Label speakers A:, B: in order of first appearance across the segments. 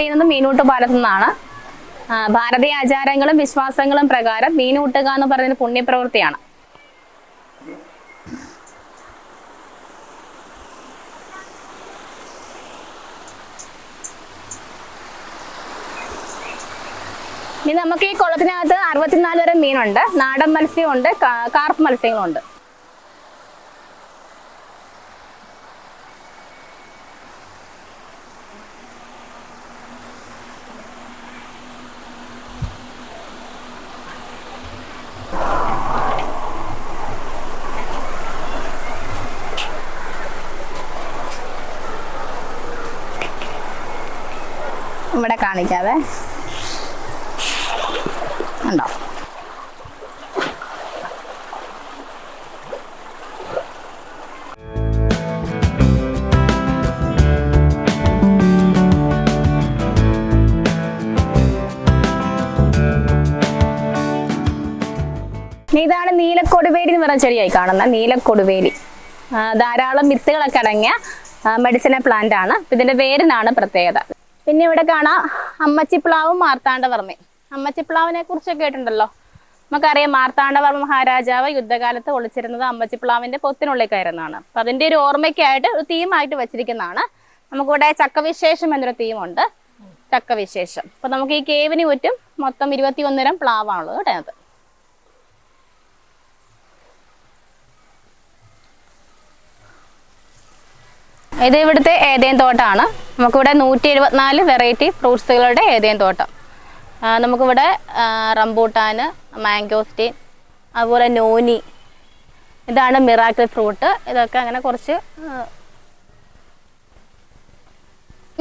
A: ചെയ്യുന്നത് മീനൂട്ട് പാലത്തു നിന്നാണ്. ഭാരതീയ ആചാരങ്ങളും വിശ്വാസങ്ങളും പ്രകാരം മീനൂട്ടുക എന്ന് പറയുന്ന പുണ്യപ്രവൃത്തിയാണ്. ഇനി നമുക്ക് ഈ കുളത്തിനകത്ത് അറുപത്തിനാല് വരെ മീനുണ്ട്. നാടൻ മത്സ്യമുണ്ട് കാർപ്പ് മത്സ്യങ്ങളുണ്ട്. ഇവിടെ കാണിക്കാതെ ഉണ്ടോ ഇതാണ് നീലക്കൊടുവേലി എന്ന് പറഞ്ഞ ചെടിയായി കാണുന്ന നീലക്കൊടുവേലി. ധാരാളം വിത്തുകളൊക്കെ അടങ്ങിയ മെഡിസിനൽ പ്ലാന്റ് ആണ്. ഇതിന്റെ വേരിനാണ് പ്രത്യേകത. പിന്നെ ഇവിടെ കാണാം അമ്മച്ചിപ്ലാവും മാർത്താണ്ഡവർമ്മയും. അമ്മച്ചിപ്ലാവിനെ കുറിച്ചൊക്കെ കേട്ടിട്ടുണ്ടല്ലോ? നമുക്കറിയാം മാർത്താണ്ഡവർമ്മ മഹാരാജാവ് യുദ്ധകാലത്ത് ഒളിച്ചിരുന്നത് അമ്മച്ചിപ്ലാവിന്റെ പൊത്തിനുള്ളിൽ അപ്പൊ അതിന്റെ ഒരു ഓർമ്മയ്ക്കായിട്ട് ഒരു തീമായിട്ട് വെച്ചിരിക്കുന്നതാണ്. നമുക്കിവിടെ ചക്കവിശേഷം എന്നൊരു തീമുണ്ട്. ചക്കവിശേഷം. അപ്പൊ നമുക്ക് ഈ കേവിന് ചുറ്റും മൊത്തം ഇരുപത്തി ഒന്നിരം പ്ലാവാണുള്ളത് കേട്ടോ അതിനകത്ത് ഇത് ഇവിടുത്തെ ഏതേൻ തോട്ടമാണ് നമുക്കിവിടെ നൂറ്റി എഴുപത്തിനാല് വെറൈറ്റി ഫ്രൂട്ട്സുകളുടെ ഏതേൻ തോട്ടം. നമുക്കിവിടെ റംബൂട്ടാന് മാംഗോസ്റ്റീൻ അതുപോലെ നോനി. ഇതാണ് മിറാക്കിൾ ഫ്രൂട്ട് ഇതൊക്കെ അങ്ങനെ കുറച്ച്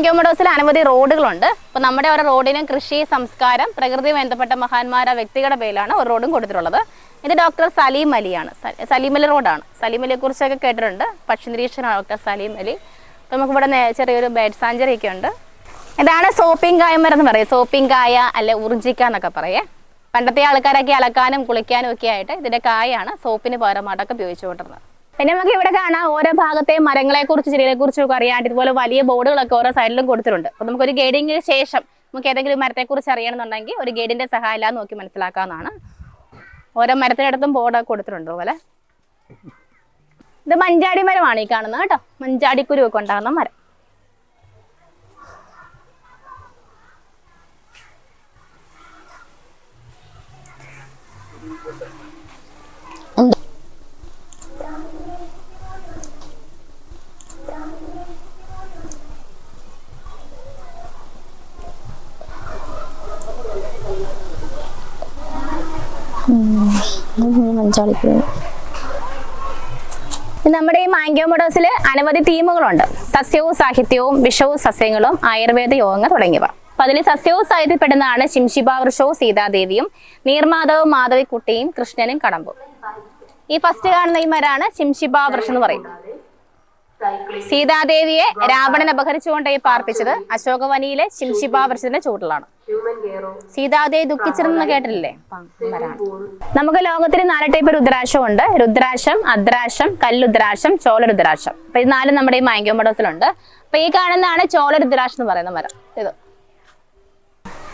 A: ഗവൺമെന്റ് അനവധി റോഡുകളുണ്ട്. അപ്പോൾ നമ്മുടെ ഓരോ റോഡിനും കൃഷി സംസ്കാരം പ്രകൃതി ബന്ധപ്പെട്ട മഹാന്മാരായ വ്യക്തികളുടെ പേരിലാണ് ഒരു റോഡും കൊടുത്തിട്ടുള്ളത്. ഇത് ഡോക്ടർ സലീം അലിയാണ് സലീം അലി റോഡാണ് സലീം അലിയെ കുറിച്ചൊക്കെ കേട്ടിട്ടുണ്ട്. പക്ഷി നിരീക്ഷണ ഡോക്ടർ സലീം അലി. അപ്പോൾ നമുക്കിവിടെ ഇവിടെ ചെറിയൊരു ബേഡ് സാഞ്ചറി ഒക്കെ ഉണ്ട്. ഇതാണ് സോപ്പിംഗ് കായമരം എന്ന് പറയും. സോപ്പിംഗ് കായ അല്ലെ ഉറിഞ്ചിക്ക എന്നൊക്കെ പറയേ. പണ്ടത്തെ ആൾക്കാരൊക്കെ അലക്കാനും കുളിക്കാനും ഒക്കെ ആയിട്ട് ഇതിന്റെ കായാണ് സോപ്പിന് പകരമായിട്ടൊക്കെ ഉപയോഗിച്ചുകൊണ്ടിരുന്നത്. പിന്നെ നമുക്ക് ഇവിടെ കാണാം ഓരോ ഭാഗത്തെ മരങ്ങളെ കുറിച്ച് ചെടികളെ കുറിച്ചും ഒക്കെ അറിയാണ്ട് ഇതുപോലെ വലിയ ബോർഡുകളൊക്കെ ഓരോ സൈഡിലും കൊടുത്തിട്ടുണ്ട്. അപ്പൊ നമുക്കൊരു ഗൈഡിങ്ങിന് ശേഷം നമുക്ക് ഏതെങ്കിലും മരത്തെ കുറിച്ച് അറിയണമെന്നുണ്ടെങ്കിൽ ഒരു ഗൈഡിന്റെ സഹായം നോക്കി മനസ്സിലാക്കാവുന്നതാണ്. ഓരോ മരത്തിനടുത്തും ബോർഡ് കൊടുത്തിട്ടുണ്ട് പോലെ. ഇത് മഞ്ചാടി മരമാണ് ഈ കാണുന്നത് കേട്ടോ. മഞ്ചാടിക്കുരു ഒക്കെ ഉണ്ടാകുന്ന മരം. നമ്മുടെ ഈ മാംഗോ മോഡോസിൽ അനവധി തീമുകളുണ്ട്. സസ്യവും സാഹിത്യവും വിഷവും സസ്യങ്ങളും ആയുർവേദ യോഗങ്ങൾ തുടങ്ങിയവ. അപ്പൊ അതിൽ സസ്യവും സാഹിത്യപ്പെടുന്നതാണ് ശിംശിബ വൃഷവും സീതാദേവിയും നീർമാധവും മാധവിക്കുട്ടിയും കൃഷ്ണനും കടമ്പും. ഈ ഫസ്റ്റ് കാണുന്ന ഈ മരാണ് ശിംശിബ എന്ന് പറയും സീതാദേവിയെ രാവണൻ അപഹരിച്ചുകൊണ്ട് ഈ പാർപ്പിച്ചത് അശോകവനിയിലെ ശിംശിബ വൃക്ഷത്തിന്റെ ചൂട്ടിലാണ് സീതാദേവി ദുഃഖിച്ചിരുന്ന കേട്ടില്ലേ നമുക്ക് ലോകത്തിന് നാല് ടൈപ്പ് രുദ്രാശം ഉണ്ട്. രുദ്രാശം അദ്രാശം കല്ലുദ്രാശം ചോളരുദ്രാശം അപ്പൊ ഇത് നാലും നമ്മുടെ ഈ മാങ്കോ മഡോസിലുണ്ട് അപ്പൊ ഈ കാണുന്നതാണ് ചോളരുദ്രാശം എന്ന് പറയുന്ന മരം. ഇത്.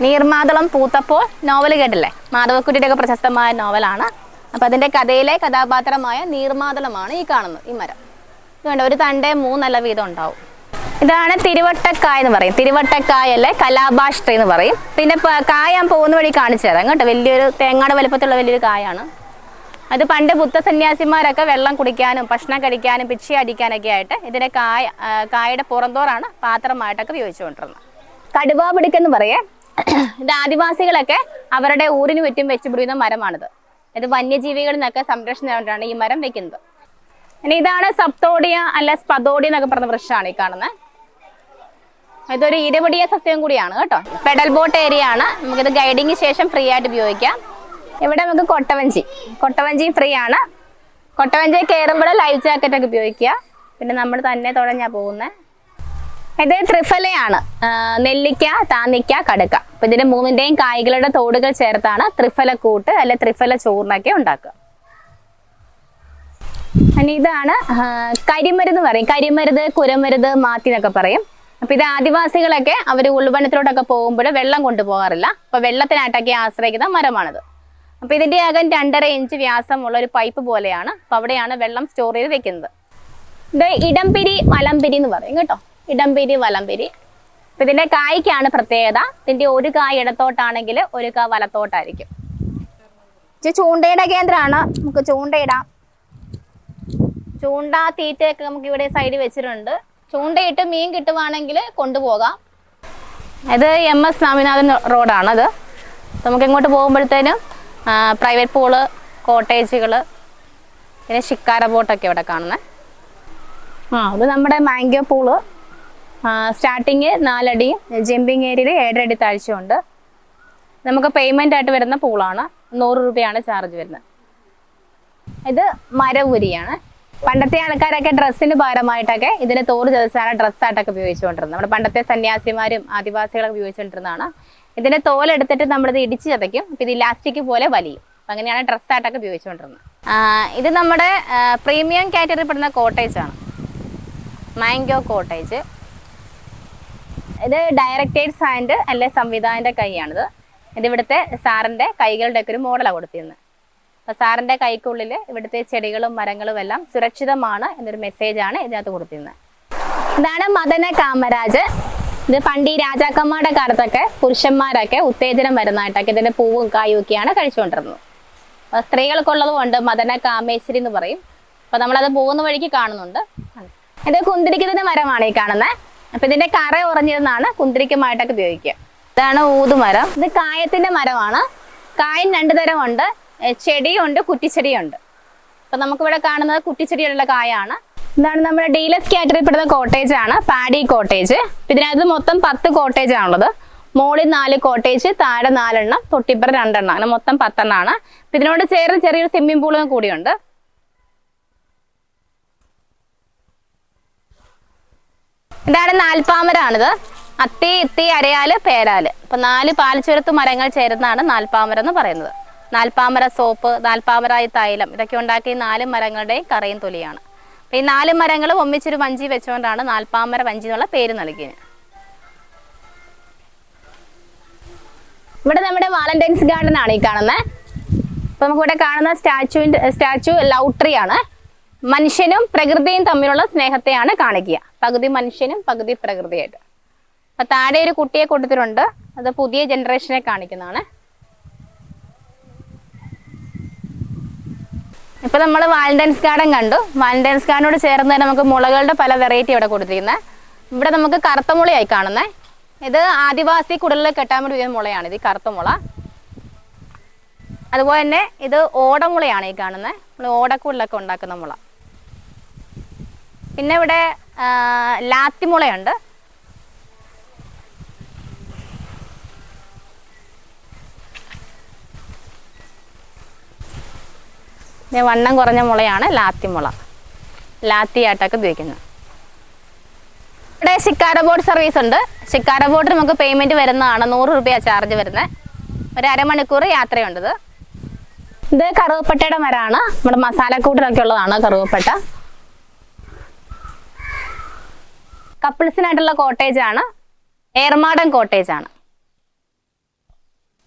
A: നീർമാതളം പൂത്തപ്പോൾ നോവൽ കേട്ടില്ലേ? മാധവക്കുട്ടിയുടെ ഒക്കെ പ്രശസ്തമായ നോവലാണ്. അപ്പൊ അതിന്റെ കഥയിലെ കഥാപാത്രമായ നീർമാതളമാണ് ഈ കാണുന്നത് ഈ മരം. വേണ്ട ഒരു തണ്ടേ മൂന്നല്ല വീതം ഉണ്ടാവും. ഇതാണ് തിരുവട്ടക്കായ എന്ന് പറയും. തിരുവട്ടക്കായ അല്ലെ കലാഭാഷ്ട്ര എന്ന് പറയും. പിന്നെ കായ പോകുന്ന വഴി കാണിച്ചു തരാം കേട്ടോ. വലിയൊരു തേങ്ങയുടെ വലുപ്പത്തിലുള്ള വലിയൊരു കായാണ്. അത് പണ്ട് ബുദ്ധ സന്യാസിമാരൊക്കെ വെള്ളം കുടിക്കാനും ഭക്ഷണം കഴിക്കാനും പിച്ചി അടിക്കാനൊക്കെ ആയിട്ട് ഇതിന്റെ കായ കായയുടെ പുറന്തോറാണ് പാത്രമായിട്ടൊക്കെ ഉപയോഗിച്ചുകൊണ്ടിരുന്നത്. കടുവാ പിടിക്കെന്ന് പറയേ ഇത് ആദിവാസികളൊക്കെ അവരുടെ ഊരിന് ചുറ്റും വെച്ചുപിടിക്കുന്ന മരമാണിത്. ഇത് വന്യജീവികളിൽ നിന്നൊക്കെ സംരക്ഷണം ഈ മരം വെക്കുന്നത്. ഇനി ഇതാണ് സപ്തോഡിയ അല്ല സ്പതോഡിയ എന്നൊക്കെ പറഞ്ഞ വൃക്ഷമാണ് ഈ കാണുന്നത്. ഇതൊരു ഇരുപടിയ സസ്യം കൂടിയാണ് കേട്ടോ. പെഡൽ ബോട്ട് ഏരിയ ആണ്. നമുക്കിത് ഗൈഡിങ് ശേഷം ഫ്രീ ആയിട്ട് ഉപയോഗിക്കാം. ഇവിടെ നമുക്ക് കൊട്ടവഞ്ചി. കൊട്ടവഞ്ചി ഫ്രീ ആണ്. കൊട്ടവഞ്ചി കയറുമ്പോൾ ലൈഫ് ജാക്കറ്റ് ഒക്കെ ഉപയോഗിക്കുക. പിന്നെ നമ്മൾ തന്നെ തുഴഞ്ഞാ പോകുന്നത്. ഇത് ത്രിഫലയാണ്. നെല്ലിക്ക താന്നിക്ക കടുക്ക. അപ്പൊ ഇതിന്റെ മൂന്നിന്റെയും കായ്കളുടെ തോടുകൾ ചേർത്താണ് ത്രിഫല കൂട്ട് അല്ലെ ത്രിഫല ചോറിനൊക്കെ ഉണ്ടാക്കുക. ഇനി ഇതാണ് കരിമരുന്ന് പറയും. കരിമരുത് കുരമരുത് മാത്തി എന്നൊക്കെ പറയും. അപ്പൊ ഇത് ആദിവാസികളൊക്കെ അവർ ഉൾവനത്തിലോട്ടൊക്കെ പോകുമ്പോൾ വെള്ളം കൊണ്ടുപോകാറില്ല. അപ്പൊ വെള്ളത്തിനായിട്ടൊക്കെ ആശ്രയിക്കുന്ന മരമാണിത്. അപ്പൊ ഇതിന്റെ അകം രണ്ടര ഇഞ്ച് വ്യാസമുള്ള ഒരു പൈപ്പ് പോലെയാണ്. അപ്പൊ അവിടെയാണ് വെള്ളം സ്റ്റോർ ചെയ്ത് വെക്കുന്നത്. ഇത് ഇടംപിരി വലംപിരി എന്ന് പറയും കേട്ടോ. ഇടംപിരി വലംപിരി. അപ്പൊ ഇതിന്റെ കായ്ക്കാണ് പ്രത്യേകത. ഇതിന്റെ ഒരു കായ് ഇടത്തോട്ടാണെങ്കിൽ ഒരു കാ വലത്തോട്ടായിരിക്കും. ചൂണ്ടയുടെ കേന്ദ്രമാണ്. നമുക്ക് ചൂണ്ടയിടാം. ചൂണ്ട തീറ്റയൊക്കെ നമുക്ക് ഇവിടെ സൈഡിൽ വെച്ചിട്ടുണ്ട്. ചൂണ്ടയിട്ട് മീൻ കിട്ടുവാണെങ്കിൽ കൊണ്ടുപോകാം. ഇത് എം എസ് സ്വാമിനാഥൻ റോഡാണത് നമുക്ക് ഇങ്ങോട്ട് പോകുമ്പോഴത്തേനും പ്രൈവറ്റ് പൂൾ കോട്ടേജുകൾ പിന്നെ ഷിക്കാര ബോട്ടൊക്കെ ഇവിടെ കാണുന്നത് ആ അത് നമ്മുടെ മാംഗോ പൂൾ സ്റ്റാർട്ടിങ് നാലടിയും ജമ്പിങ് ഏരിയയിൽ ഏഴരടി താഴ്ചയുണ്ട്. നമുക്ക് പേയ്മെന്റ് ആയിട്ട് വരുന്ന പൂളാണ് നൂറ് രൂപയാണ് ചാർജ് വരുന്നത്. ഇത് മരവുരിയാണ്. പണ്ടത്തെ ആൾക്കാരൊക്കെ ഡ്രസ്സിന് ഭാരമായിട്ടൊക്കെ ഇതിന് തോറ് ചതച്ചാണ് ഡ്രസ്സായിട്ടൊക്കെ ഉപയോഗിച്ചുകൊണ്ടിരുന്നത്. നമ്മുടെ പണ്ടത്തെ സന്യാസിമാരും ആദിവാസികളൊക്കെ ഉപയോഗിച്ചുകൊണ്ടിരുന്നതാണ്. ഇതിന്റെ തോലെടുത്തിട്ട് നമ്മളിത് ഇടിച്ച് ചതയ്ക്കും. ഇത് ഇലാസ്റ്റിക് പോലെ വലിയും. അങ്ങനെയാണ് ഡ്രസ്സായിട്ടൊക്കെ ഉപയോഗിച്ചുകൊണ്ടിരുന്നത്. ഇത് നമ്മുടെ പ്രീമിയം കാറ്റഗറി പെടുന്ന കോട്ടേജ് ആണ്. Mango cottage. ഇത് ഡയറക്ടേഴ്സ് ആൻഡ് അല്ലെ സംവിധാനന്റെ കൈയാണിത്. ഇത് ഇവിടുത്തെ സാറിന്റെ കൈകളുടെ ഒക്കെ ഒരു മോഡലാണ് കൊടുത്തിരുന്നത്. സാറിന്റെ കൈക്കുള്ളിൽ ഇവിടുത്തെ ചെടികളും മരങ്ങളും എല്ലാം സുരക്ഷിതമാണ് എന്നൊരു മെസ്സേജ് മെസ്സേജാണ് ഇതിനകത്ത് കൊടുത്തിരുന്നത്. ഇതാണ് മദന കാമരാജ്. ഇത് പണ്ട് ഈ രാജാക്കന്മാരുടെ കാലത്തൊക്കെ പുരുഷന്മാരൊക്കെ ഉത്തേജനം വരുന്നതായിട്ടൊക്കെ ഇതിന്റെ പൂവും കായും ഒക്കെയാണ് കഴിച്ചുകൊണ്ടിരുന്നത്. സ്ത്രീകൾക്കുള്ളതും ഉണ്ട് മദന കാമേശ്വരി എന്ന് പറയും. അപ്പൊ നമ്മളത് പോകുന്ന വഴിക്ക് കാണുന്നുണ്ട്. ഇത് കുന്തിരിക്കത്തിന്റെ മരമാണ് ഈ കാണുന്നത് അപ്പൊ ഇതിന്റെ കറ ഉറഞ്ഞിരുന്നാണ് കുന്തിരിക്കമായിട്ടൊക്കെ ഉപയോഗിക്കുക. ഇതാണ് ഊതുമരം. ഇത് കായത്തിന്റെ മരമാണ്. കായൻ രണ്ടു തരമുണ്ട് ചെടിയുണ്ട് കുറ്റിച്ചെടിയുണ്ട്. അപ്പൊ നമുക്കിവിടെ കാണുന്നത് കുറ്റിച്ചെടിയുള്ള കായാണ്. ഇതാണ് നമ്മുടെ ഡീലക്സ് കാറ്റഗറിയിൽ പെടുന്ന കോട്ടേജ് ആണ് പാഡി കോട്ടേജ്. ഇതിനകത്ത് മൊത്തം പത്ത് കോട്ടേജ് ആണുള്ളത് മോളിൽ നാല് കോട്ടേജ് താഴെ നാലെണ്ണം തൊട്ടിപ്പുറം രണ്ടെണ്ണം. അങ്ങനെ മൊത്തം പത്തെണ്ണമാണ് ഇതിനോട് ചേർന്ന് ചെറിയൊരു സ്വിമ്മിംഗ് പൂളും കൂടിയുണ്ട്. ഇതാണ് നാൽപ്പാമരാണിത്. അത്തി ഇത്തി അരയാൽ പേരാൽ. അപ്പൊ നാല് പാൽച്ചുരത്ത് മരങ്ങൾ ചേരുന്നതാണ് നാൽപ്പാമരം എന്ന് പറയുന്നത്. നാൽപ്പാമര സോപ്പ് നാൽപ്പാമരായി തൈലം. ഇതൊക്കെ ഉണ്ടാക്കിയ നാല് മരങ്ങളുടെ കറയും തൊലിയാണ്. അപ്പൊ ഈ നാല് മരങ്ങൾ ഒന്നിച്ചൊരു വഞ്ചി വെച്ചുകൊണ്ടാണ് നാൽപ്പാമര വഞ്ചി എന്നുള്ള പേര് നൽകിയത്. ഇവിടെ നമ്മുടെ വാലന്റൈൻസ് ഗാർഡൻ ആണ് ഈ കാണുന്നത് അപ്പൊ നമുക്ക് ഇവിടെ കാണുന്ന സ്റ്റാച്ചുവിന്റെ സ്റ്റാച്ചു ലൗട്രി ആണ് മനുഷ്യനും പ്രകൃതിയും തമ്മിലുള്ള സ്നേഹത്തെയാണ് കാണിക്കുക. പകുതി മനുഷ്യനും പകുതി പ്രകൃതിയായിട്ട്. അപ്പൊ താഴെ ഒരു കുട്ടിയെ കൊടുത്തിട്ടുണ്ട്. അത് പുതിയ ജനറേഷനെ കാണിക്കുന്നതാണ്. ഇപ്പൊ നമ്മൾ വാലന്റൈൻസ് ഗാർഡൻ കണ്ടു. വാലന്റൈൻസ് ഗാർഡനോട് ചേർന്ന് തന്നെ നമുക്ക് മുളകളുടെ പല വെറൈറ്റി ഇവിടെ കൊടുത്തിരിക്കുന്നത് ഇവിടെ നമുക്ക് കറുത്ത മുളയായി കാണുന്നേ. ഇത് ആദിവാസി കുടലിൽ കെട്ടാൻ വേണ്ടി വരുന്ന മുളയാണ്. ഇത് കറുത്ത മുള. അതുപോലെ തന്നെ ഇത് ഓടമുളയാണ് ഈ കാണുന്നത് നമ്മൾ ഓടക്കുള്ളിലൊക്കെ ഉണ്ടാക്കുന്ന മുള. പിന്നെ ഇവിടെ ലാത്തിമുളയുണ്ട് വണ്ണം കുറഞ്ഞ മുളയാണ് ലാത്തി ലാത്തിമുള ലാത്തിയായിട്ടൊക്കെ ഉപയോഗിക്കുന്നത്. ഇവിടെ ശിക്കാര ബോർഡ് സർവീസ് ഉണ്ട്. ശിക്കാര ബോർഡ് നമുക്ക് പേയ്മെന്റ് വരുന്നതാണ് നൂറ് രൂപയാണ് ചാർജ് വരുന്നത്. ഒരു അരമണിക്കൂർ യാത്രയുണ്ട് ഇത് കറുവപ്പട്ടയുടെ മരമാണ്. നമ്മുടെ മസാലക്കൂട്ടിലൊക്കെ ഉള്ളതാണ് കറുവപ്പട്ട. കപ്പിൾസിനായിട്ടുള്ള കോട്ടേജാണ് ആണ്. ഏർമാടൻ കോട്ടേജ് ആണ്.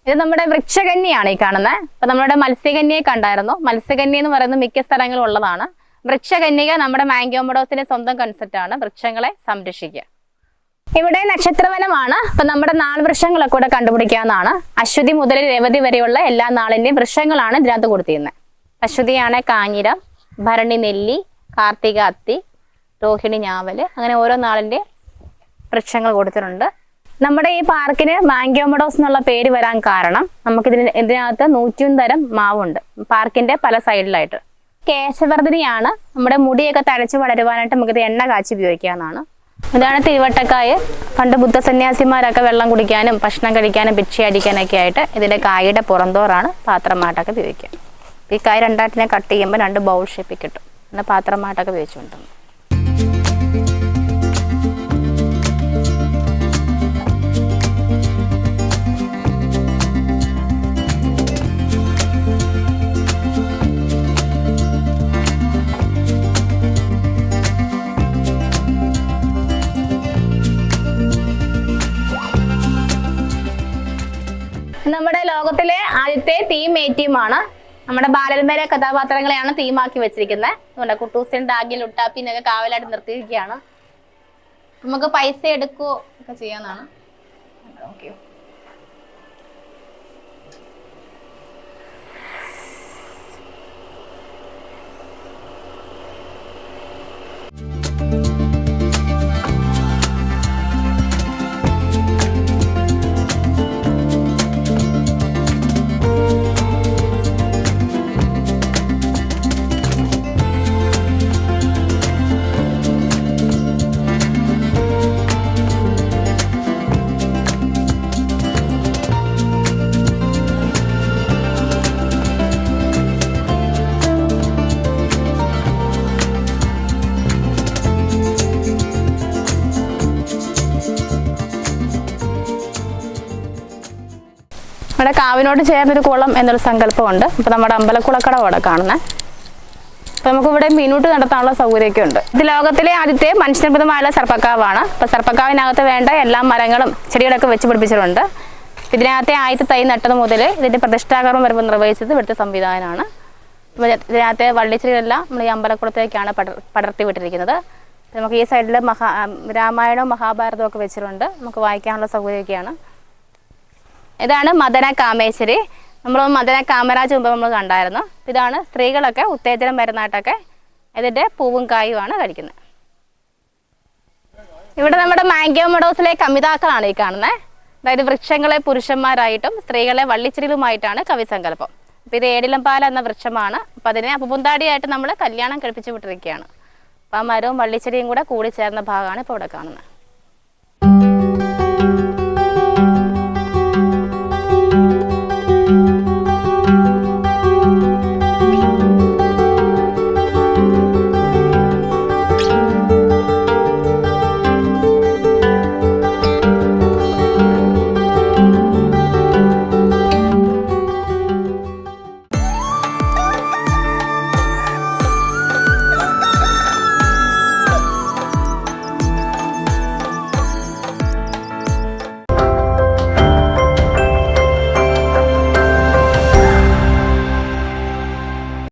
A: ഇത് നമ്മുടെ വൃക്ഷകന്യാണ് ഈ കാണുന്നത് അപ്പൊ നമ്മുടെ മത്സ്യകന്യയെ കണ്ടായിരുന്നു. മത്സ്യകന്യ എന്ന് പറയുന്നത് മിക്ക സ്ഥലങ്ങളും ഉള്ളതാണ് വൃക്ഷകന്യക നമ്മുടെ മാംഗോമഡോസിന്റെ സ്വന്തം കൺസെപ്റ്റ് ആണ്. വൃക്ഷങ്ങളെ സംരക്ഷിക്കുക. ഇവിടെ നക്ഷത്രവനമാണ്. അപ്പൊ നമ്മുടെ നാൾവൃക്ഷങ്ങളൊക്കെ കൂടെ കണ്ടുപിടിക്കാവുന്നതാണ്. അശ്വതി മുതൽ രവതി വരെയുള്ള എല്ലാ നാളിന്റെയും വൃക്ഷങ്ങളാണ് ഇതിനകത്ത് കൊടുത്തിരുന്നത് അശ്വതിയാണ് കാഞ്ഞിരം ഭരണി നെല്ലി കാർത്തിക അത്തി രോഹിണി ഞാവൽ അങ്ങനെ ഓരോ നാളിന്റെ വൃക്ഷങ്ങൾ കൊടുത്തിട്ടുണ്ട്. നമ്മുടെ ഈ പാർക്കിന് മാങ്കോമഡോസ് എന്നുള്ള പേര് വരാൻ കാരണം നമുക്കിതിന് ഇതിനകത്ത് നൂറ്റിയൊന്ന് തരം മാവുണ്ട്. പാർക്കിന്റെ പല സൈഡിലായിട്ട്. കേശവർദ്ധിനിയാണ് നമ്മുടെ മുടിയൊക്കെ തഴച്ച് വളരുവാനായിട്ട് നമുക്കിത് എണ്ണ കാച്ചി ഉപയോഗിക്കാവുന്നതാണ് ഇതാണ് തിരുവട്ടക്കായ്. പണ്ട് ബുദ്ധസന്യാസിമാരൊക്കെ വെള്ളം കുടിക്കാനും ഭക്ഷണം കഴിക്കാനും ഭിക്ഷ അടിക്കാനൊക്കെ ആയിട്ട് ഇതിന്റെ കായയുടെ പുറന്തോറാണ് പാത്രമായിട്ടൊക്കെ ഉപയോഗിക്കുക. ഈ കായ രണ്ടാട്ടിനെ കട്ട് ചെയ്യുമ്പോൾ രണ്ട് ബൗൾ ഷേപ്പിൽ കിട്ടും. എന്നാൽ പാത്രമായിട്ടൊക്കെ ഉപയോഗിച്ചുകൊണ്ടുണ്ട് കോസ്റ്റ്യൂമാണ് നമ്മുടെ ബാലന്മാരെ കഥാപാത്രങ്ങളെയാണ് തീമാക്കി വെച്ചിരിക്കുന്നത്. അതുകൊണ്ട് കുട്ടൂസിൻ ഡാഗിൽ ഉട്ടാപ്പിനൊക്കെ കാവലായിട്ട് നിർത്തിയിരിക്കുകയാണ്. നമുക്ക് പൈസ എടുക്കുകയോ ഒക്കെ ചെയ്യാന്നാണ് ഓക്കെ. നമ്മുടെ കാവിനോട് ചേർന്നൊരു കുളം എന്നൊരു സങ്കല്പമുണ്ട്. അപ്പോൾ നമ്മുടെ അമ്പലക്കുളക്കട അവിടെ കാണുന്നത് അപ്പോൾ നമുക്ക് ഇവിടെ മീനൂട്ട് നടത്താനുള്ള സൗകര്യമൊക്കെ ഉണ്ട് ഇത് ലോകത്തിലെ ആദ്യത്തെ മനുഷ്യനിർമ്മിതമായുള്ള സർപ്പക്കാവാണ്. അപ്പോൾ സർപ്പക്കാവിനകത്ത് വേണ്ട എല്ലാ മരങ്ങളും ചെടികളൊക്കെ വെച്ച് പിടിപ്പിച്ചിട്ടുണ്ട്. ഇതിനകത്തെ ആദ്യത്തെ തൈ നട്ടത് മുതൽ ഇതിന്റെ പ്രതിഷ്ഠാകർമ്മം വരുമ്പോൾ നിർവഹിച്ചത് ഇവിടുത്തെ സംവിധാനമാണ് ഇതിനകത്തെ വള്ളിച്ചെടികളെല്ലാം നമ്മൾ ഈ അമ്പലക്കുളത്തേക്കാണ് പടർ പടർത്തി വിട്ടിരിക്കുന്നത്. നമുക്ക് ഈ സൈഡിൽ മഹാ രാമായണവും മഹാഭാരതവും ഒക്കെ വെച്ചിട്ടുണ്ട്. നമുക്ക് വായിക്കാനുള്ള സൗകര്യമൊക്കെയാണ്. ഇതാണ് മദന കാമേശ്വരി. നമ്മൾ മദന കാമരാജ് മുമ്പ് നമ്മൾ കണ്ടായിരുന്നു. ഇതാണ് സ്ത്രീകളൊക്കെ ഉത്തേജനം വരുന്നതായിട്ടൊക്കെ ഇതിന്റെ പൂവും കായുമാണ് കഴിക്കുന്നത്. ഇവിടെ നമ്മുടെ മാംഗോ മെഡോസിലെ കമിതാക്കളാണ് ഈ കാണുന്നത് അതായത് വൃക്ഷങ്ങളെ പുരുഷന്മാരായിട്ടും സ്ത്രീകളെ വള്ളിച്ചിരിലുമായിട്ടാണ് കവിസങ്കല്പം അപ്പം ഇത് ഏടിലംപാല എന്ന വൃക്ഷമാണ്. അപ്പം അതിനെ അപ്പുപുന്താടിയായിട്ട് നമ്മൾ കല്യാണം കഴിപ്പിച്ചു വിട്ടിരിക്കുകയാണ്. അപ്പം ആ മരവും വള്ളിച്ചെടിയും കൂടെ കൂടി ചേർന്ന ഭാഗമാണ് ഇപ്പോൾ ഇവിടെ കാണുന്നത്